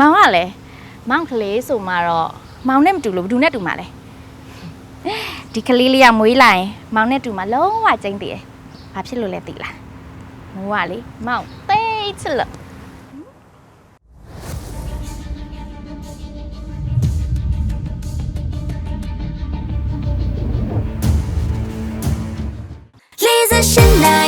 မောင်ကလည်းမောင်ကလေးဆိုမှတော့မောင်နဲ့မတူလို့ဘယ်သူနဲ့တူမှာလဲဒီကလေးလေးကမွေးလာရင်မောင်နဲ့တူမှာလုံးဝကျင်းတည်တယ်ဘာဖြစ်လို့လဲသိလားမိုးကလေမောင်သိတ်ချစ်လို့လေးစရှင်နိုင်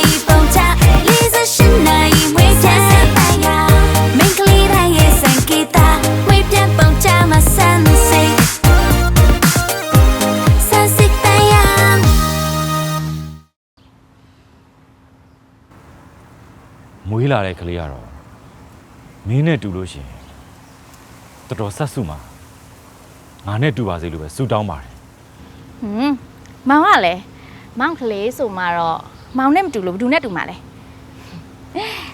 မွေးလာတဲ့ကလေးကတော့မင်းနဲ့တူလို့ရှရင်တော်တော်ဆက်စုမှာငါနဲ့တူပါစေလို့ပဲဆုတောင်းပါတယ်ဟွန်းမောင်ကလည်းမောင်ကလေးဆိုမှတော့မောင်နဲ့မတူလို့ဘယ်သူနဲ့တူမှာလဲ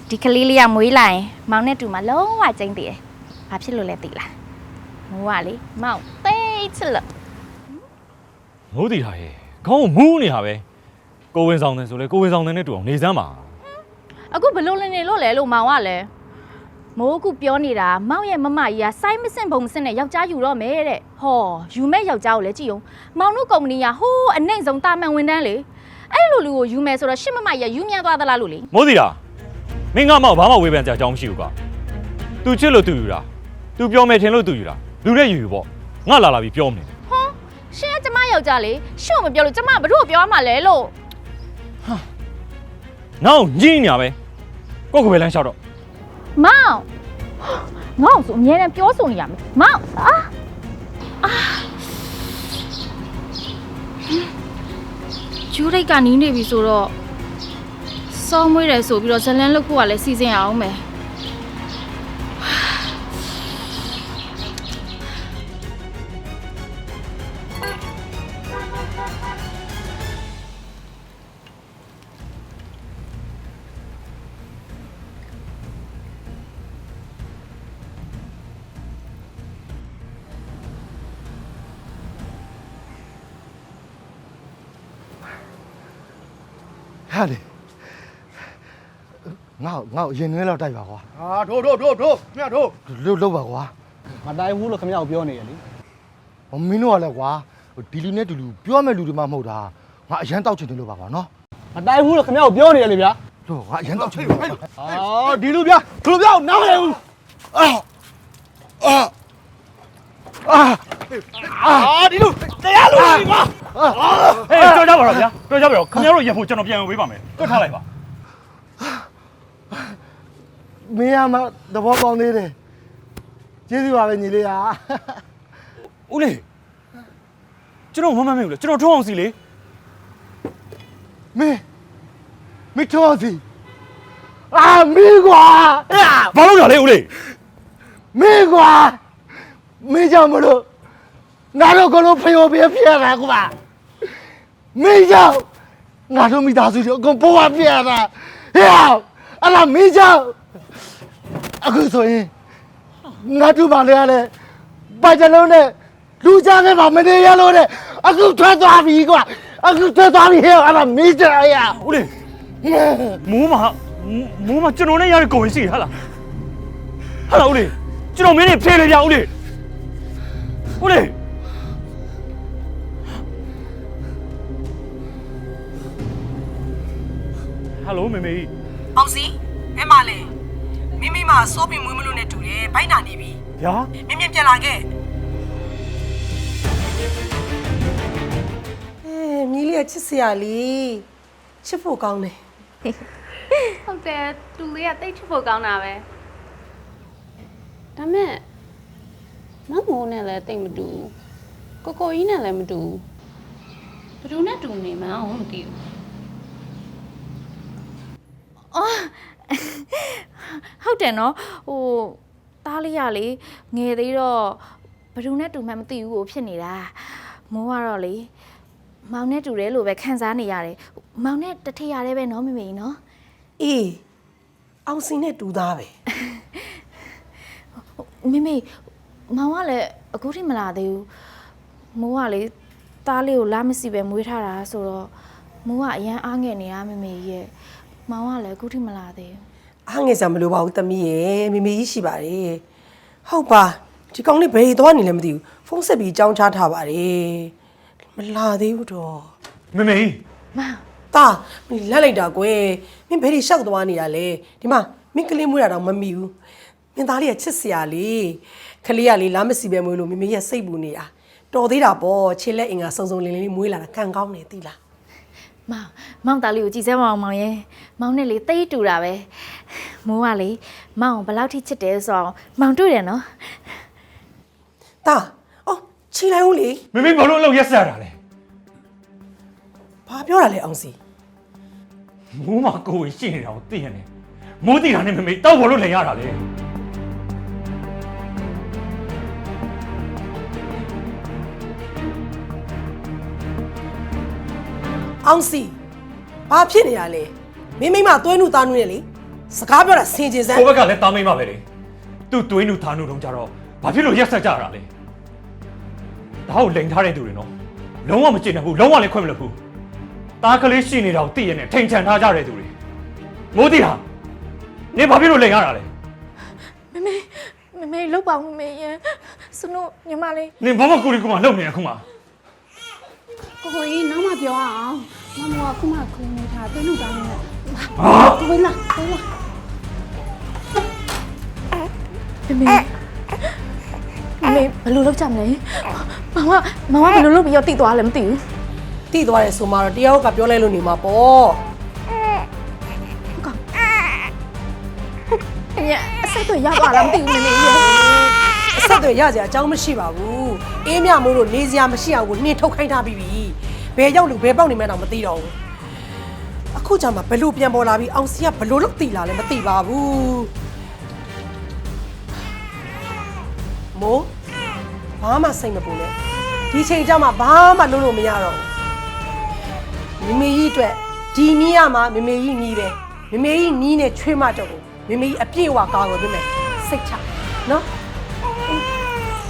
ဒီကလေးလေးကမွေးလာရင်မောင်နဲ့တူမှာလုံးဝကျင်းတည်တယ်ဘာဖြစ်လို့လဲသိလားမိုးကလေမောင်သိတ်ချစ်လို့မိုးတီထားရဲ့ခေါင်းကိုမူးနေတာပဲကိုဝင်ဆောင်တယ်ဆိုလဲကိုဝင်ဆောင်တယ်နဲ့တူအောင်နေစမ်းပါ အခုဘလို့လင်းနေလို့လဲလို့မောင်ကလည်းမိုးကူပြောနေတာမောင်ရဲ့မမကြီးကစိုင်းမစင်ဘုံမစင်နဲ့ယောက်ျားယူတော့မယ်တဲ့ဟောယူမဲ့ယောက်ျားကိုလည်းကြည့်အောင်မောင်တို့ကုမ္ပဏီကဟိုးအနှိမ့်ဆုံးတာမန်ဝန်တန်းလေအဲ့လိုလူကိုယူမယ်ဆိုတော့ရှင့်မမကြီးကယူမြန်သွားသလားလို့လေမိုးစီတာမင်းငါမောက်ဘာမှဝေဖန်စရာအကြောင်းမရှိဘူးကသူချစ်လို့သူယူတာသူပြောမယ်ထင်လို့သူယူတာလူနဲ့ယူယူပေါ့ငါလာလာပြီးပြောမယ်ဟွန်းရှင်ကကျမယောက်ျားလေရှင့်ကိုမပြောလို့ကျမဘာလို့ပြောမှလဲလို့ဟာ နောက်ညင်းညာပဲကိုယ့်ကိုယ်ပဲလမ်းလျှောက်တော့မောင်ငေါ့ဆိုအမြဲတမ်းပြောဆိုနေရမယ်မောင်အာအာကျူရိတ်ကနီးနေပြီဆိုတော့စောင်းမွေးတယ်ဆိုပြီးတော့ဇလန်းလုတ်ဖို့ကလည်းစီစဉ်ရအောင်မယ် ဟာလေငါ့ကိုငါ့ကိုရင်နှွေးလောက်တိုက်ပါကွာ啊，ထိုးထိုးထိုးထိုးမြတ်ထိုးလုတ်လုတ်ပါကွာမတိုင်ဘူးလို့ခင်ဗျားကိုပြောနေရလေဟိုမင်းတို့ကလည်းကွာဟိုဒီလူနဲ့ဒီလူပြောမဲ့လူတွေမှမဟုတ်တာငါအရန်တောက်ချင်တယ်လို့ပါကွာနော်မတိုင်ဘူးလို့ခင်ဗျားကိုပြောနေရလေဗျာတို့ငါအရန်တောက်ချင်တယ်လို့ပါအာဒီလူဗျာဒီလူဗျာနားမလဲဘူးအာအာအာအာဒီလူတရားလူကြီးကွာ ဟေးကြောက်ကြပါတော့ဗျာကြောက်ကြပါတော့ခင်ဗျားတို့ရဖို့ကျွန်တော်ပြန်ဝေးပါမယ်တွတ်ထားလိုက်ပါမင်းရမသဘောပေါက်သေးတယ်ကျေးဇူးပါပဲညီလေးဟာဦးလေးကျွန်တော်မမမေဘူးလေကျွန်တော်ထုံးအောင်စီလေမင်းမင်းထောစီအာမင်းကွာအာဘာလို့လဲလေဦးလေးမင်းကွာမင်းကြောင့်မလို့ငါတို့ကလုံးဖျော်ပြပြရတာကွာ မင်းကြောင့်ငါတို့မိသားစုတွေအကုန်ပေါ်ပြရတာဟဲ့အဲ့ဒါမင်းကြောင့်အခုဆိုရင်ငါတို့ပါလေရလေပါကြလုံးနဲ့လူကြခဲ့ပါမနေရလို့တဲ့အခုထွက်သွားပြီကွာအခုထွက်သွားပြီဟဲ့အဲ့ဒါမင်းကြောင့်အရာဦးလေးမိုးမမိုးမကျွန်တော်နဲ့ရတဲ့ကိုယ်ရှိဟာလားဟာလားဦးလေးကျွန်တော်မင်းနဲ့ဖေးလေကြဦးလေးဦးလေး ဟယ်လိုမေမေကြီးအောင်စီအဲမလဲမိမိမစိုးပြီးမွေးမလို့နဲ့တူတယ်ဘိုက်နာနေပြီဗျာမြင်မြင်ပြန်လာခဲ့အဲမြည်လေးကချစ်စရာလေးချစ်ဖို့ကောင်းတယ်ဟုတ်တယ်သူလေးကတိတ်ချဖို့ကောင်းတာပဲဒါမဲ့မမိုးနဲ့လည်းတိတ်မတူဘူးကိုကိုကြီးနဲ့လည်းမတူဘူးဘယ်သူနဲ့တူနေမှန်းမသိဘူး ဟုတ်တယ်နော်ဟိုသားလေးရလေငယ်သေးတော့ဘယ်သူနဲ့တူမှန်းမသိဘူးကိုဖြစ်နေတာမိုးကတော့လေမောင်နဲ့တူတယ်လို့ပဲခံစားနေရတယ်မောင်နဲ့တထည့်ရတယ်ပဲနော်မမေကြီးနော်အေးအောင်စင်နဲ့တူသားပဲမမေမောင်ကလည်းအခုထိမလာသေးဘူးမိုးကလေသားလေးကိုလာမစီပဲမွေးထားတာဆိုတော့မိုးကအရန်အားငယ်နေရမမေကြီးရဲ့ မောင်ကလည်းအခုထိမလာသေးဘူးအားငယ်စရာမလိုပါဘူးတမီးရဲ့မိမိကြီးရှိပါတယ်ဟုတ်ပါဒီကောင်လေးဘယ်သွားနေလဲမသိဘူးဖုန်းဆက်ပြီးကြောင်းချထားပါတယ်မလာသေးဘူးတော့မမေตาမင်းလက်လိုက်တာကွယ်မင်းဘယ်ဒီရှောက်သွားနေတာလဲဒီမှာမင်းကလေးမွေးတာတော့မမီဘူးမင်းသားလေးကချစ်စရာလေးခလေးကလေးလားမစီပဲမွေးလို့မမေရဲ့စိတ်ပူနေတာတော်သေးတာပေါ့ခြေလက်အင်္ဂါစုံစုံလင်းလင်းလေးမွေးလာတာကံကောင်းနေသိလား မောင်မောင်သားလေးကိုကြည်စဲမအောင်မောင်ရဲ့မောင်နဲ့လေတိတ်တူတာပဲမိုးကလေမောင်ဘယ်လောက်ထိချစ်တယ်ဆိုတော့မောင်တွေ့တယ်နော်ตาအော်ခြေလိုက်ဦးလေမမေဘာလို့အလုပ်ရက်ဆက်တာလဲဘာပြောတာလဲအောင်စီမိုးမကိုယ်ရှိနေတာကိုသိရတယ်မိုးတိတာနဲ့မမေတောက်ဘောလို့လင်ရတာလေ အောင်စီဘာဖြစ်နေတာလဲမင်းမိမသွဲနှုသားနှုနဲ့လေစကားပြောတာဆင်ခြင်စမ်းကိုဘက်ကလည်းတားမိတ်မပဲလေသူ့တွင်းသူသားနုတုံးကြတော့ဘာဖြစ်လို့ရက်ဆက်ကြတာလဲဒါကိုလိန်ထားတဲ့သူတွေနော်လုံးဝမကျင်တဲ့ဘူးလုံးဝလည်းခွင့်မလို့ဘူးတားကလေးရှိနေတာကိုသိရနဲ့ထိန်ချန်ထားကြတဲ့သူတွေမိုးတိတာနေဘာဖြစ်လို့လိန်ရတာလဲမမေမမေလောက်ပါဦးမမေရဲ့စနုညီမလေးနေဘာမှကိုရီကမှလုံနေရခုမှ ကိုကိုကြီးနောက်မှပြောအောင်မမကခုမှခုနေထားတင်းလို့တောင်းနေတယ်ဟာကိုဝေးလာကိုဝေးလာမမေမမေဘယ်လိုလုပ်ကြမလဲမောင်ကမောင်ကဘယ်လိုလုပ်ပြီးတော့တိသွားလဲမသိဘူးတိသွားတယ်ဆိုမှတော့တယောက်ကပြောလိုက်လို့နေမှာပေါ့အညာအဆက်တွေရောက်သွားလားမသိဘူးမမေရဲ့အ ဆက်တွေရစရာအကြောင်းမရှိပါဘူးအေးမြမို့လို့နေစရာမရှိအောင်ကိုနှင်းထုတ်ခိုင်းထားပြီးပြီဘယ်ရောက်လို့ဘယ်ပေါက်နေမှန်းတော့မသိတော့ဘူးအခုကျမှဘယ်လို့ပြန်ပေါ်လာပြီးအောင်စီကဘယ်လို့လို့တိလာလဲမသိပါဘူးမိုးဘာမှစိတ်မပူနဲ့ဒီချိန်ကျမှဘာမှလုပ်လို့မရတော့ဘူးမမေကြီးအတွက်ဒီနီးရမှာမမေကြီးနီးပဲမမေကြီးနီးနဲ့ချွေးမတော့ကိုမမေကြီးအပြည့်အဝကာကွယ်ပေးမယ်စိတ်ချနော်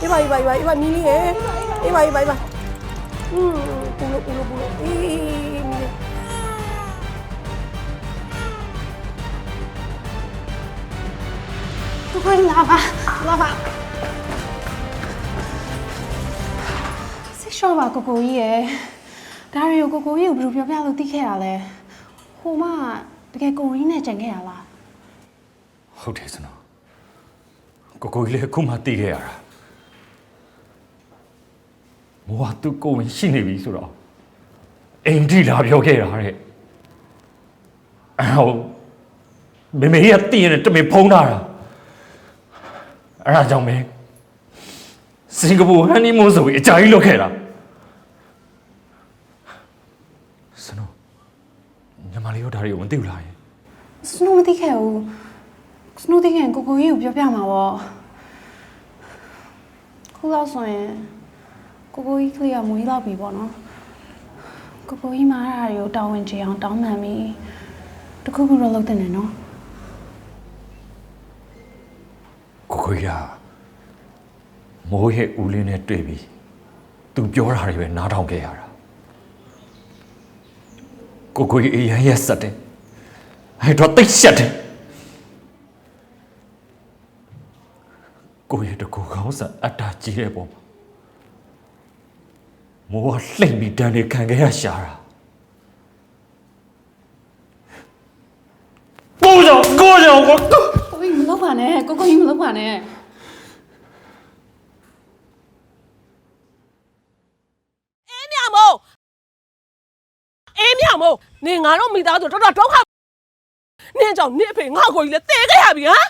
အေးပါအေးပါအေးပါအေးပါနီးလေးရေအေးပါအေးပါအေးပါอืมပူလို့ပူလို့ပူလို့အေးနီးလေးကိုကိုကြီးလာပါလာပါစိတ်လျှော့ပါကိုကိုကြီးရယ်ဒါရီကိုကိုကိုကြီးကိုဘယ်လိုပြောပြလို့သိခဲ့ရလဲဟိုမှတကယ်ကိုကြီးနဲ့ကြံခဲ့ရလားဟုတ်တယ်စနော်ကိုကိုကြီးလည်းအခုမှသိခဲ့ရတာ မိုးကသူ့ကိုယ်ဝင်ရှိနေပြီဆိုတော့အိမ်ထိလာပြောခဲ့တာတဲ့အော်မမေကြီးကတည်ရတယ်တမေဖုံးတာတာအဲ့ဒါကြောင့်ပဲစင်ကာပူဟန်နီမွန်းဆိုပြီးအကြာကြီးလုပ်ခဲ့တာစနော်ညီမလေးတို့ဒါတွေကိုမသိဘူးလားယင်စနိုးမသိခဲ့ဘူးစနိုးသိခဲ့ရင်ကိုကိုကြီးကိုပြောပြမှာပေါ့ခုလောက်ဆိုရင် ကိုကိုကြီးကလေးကမွေးတော့ပြီပေါ့နော်ကိုကိုကြီးမှာအဲ့ဒါတွေကိုတောင်းဝင်ချင်အောင်တောင်းပန်ပြီးတခုခုတော့လုပ်တဲ့နေနော်ကိုကိုကြီးကမိုးရဲ့ဦးလေးနဲ့တွေ့ပြီးသူပြောတာတွေပဲနားထောင်ခဲ့ရတာကိုကိုကြီးအရင်ရက်ဆက်တယ်အဲ့တော့တိတ်ရှက်တယ်ကိုရဲ့တကူကောင်းစားအတ္တကြီးတဲ့ပုံမှာ မိုးကလှိမ့်ပြီးတန်းနေခံခဲ့ရရှာတာကိုကြောင့်ကိုကြောင့်ကိုကိုကြီးမလုပ်ပါနဲ့ကိုကိုကြီးမလုပ်ပါနဲ့အေးမြမို့အေးမြမို့နင်ငါတို့မိသားစုတော်တော်ဒုက္ခ နင်ကြောင့်နင့်အဖေငါ့ကိုကြီးလည်းတေခဲ့ရပြီဟမ်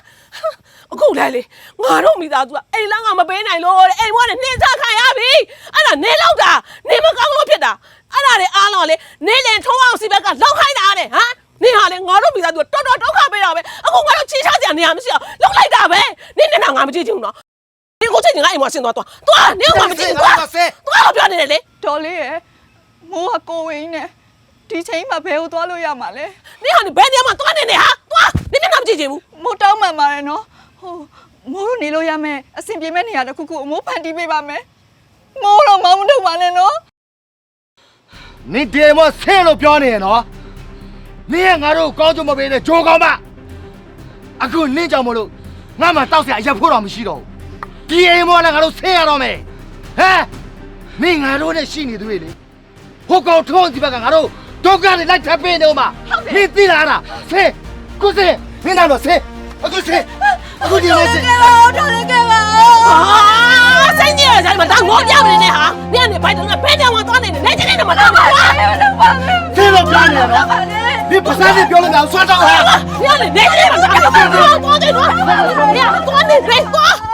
အခုလဲလေငါတို့မိသားစုကအိမ်လန်းကမပေးနိုင်လို့တဲ့အိမ်ဘွားနဲ့နှင်းချခံရပြီအဲ့ဒါနင်းလောက်တာနင်းမကောင်းလို့ဖြစ်တာအဲ့ဒါလေအားလုံးလေနင်းလင်ထုံးအောင်စီဘက်ကလောက်ခိုင်းတာတဲ့ဟမ်နင်ဟာလေငါတို့မိသားစုကတော်တော်ဒုက္ခပေးတာပဲအခုငါတို့ချီချစရာနေရာမရှိအောင်လောက်လိုက်တာပဲနင်းနဲ့ငါမကြည့်ချင်ဘူးနော်နင်ကိုချိန်ငါအိမ်မှာဆင်းသွားသွားသွားနင်ကမကြည့်ဘူးသွားသွားပြောနေတယ်လေဒေါ်လေးရယ်မိုးကကိုဝင်းနဲ့ ဒီချိန်မှာဘယ်ကိုသွားလို့ရမှာလဲနေဟာနေဘယ်နေရာမှာသွားနေနေဟာသွားနေနေတော့မကြည့်ချင်ဘူးမို့တောင်းမှန်ပါတယ်နော်ဟိုမိုးတို့နေလို့ရမယ်အဆင်ပြေမဲ့နေရာတစ်ခုခုအမိုးဖန်တီးပေးပါမယ်မိုးတော့မောင်းမထုတ်ပါနဲ့နော်နင်ဒီမဆဲလို့ပြောနေရနော်နင်ကငါတို့ကောင်းချမပေးနဲ့ဂျိုးကောင်းမအခုနင်ကြောင့်မလို့ငါမှတောက်စရာရပ်ဖို့တော့မရှိတော့ဘူးဒီအိမ်မောလည်းငါတို့ဆဲရတော့မယ်ဟဲ့နင်ငါတို့နဲ့ရှိနေသေးလေဟိုကောင်ထုံးဒီဘက်ကငါတို့ ဒုက္ခတွေလိုက်ထပ်ပေးနေဦးမှာမင်းသိလားလားဆင်းကိုဆင်းမင်းတော့ဆင်းအခုဆင်းအခုဒီလိုဆင်းဟာစိတ်ညစ်ရဆိုင်မှာတော့ငေါပြောင်းနေနေဟာနင်ကနေဘိုက်တော့ဘဲကြောင်မသွားနေနဲ့နေချင်နေမှာတော့ဟာဆင်းတော့ပြနေတော့ဒီပစားတွေပြောလို့ငါဆွတ်တော့ဟာနင်ကနေနေချင်နေမှာတော့သွားတယ်နော်နင်ကသွားနေပဲ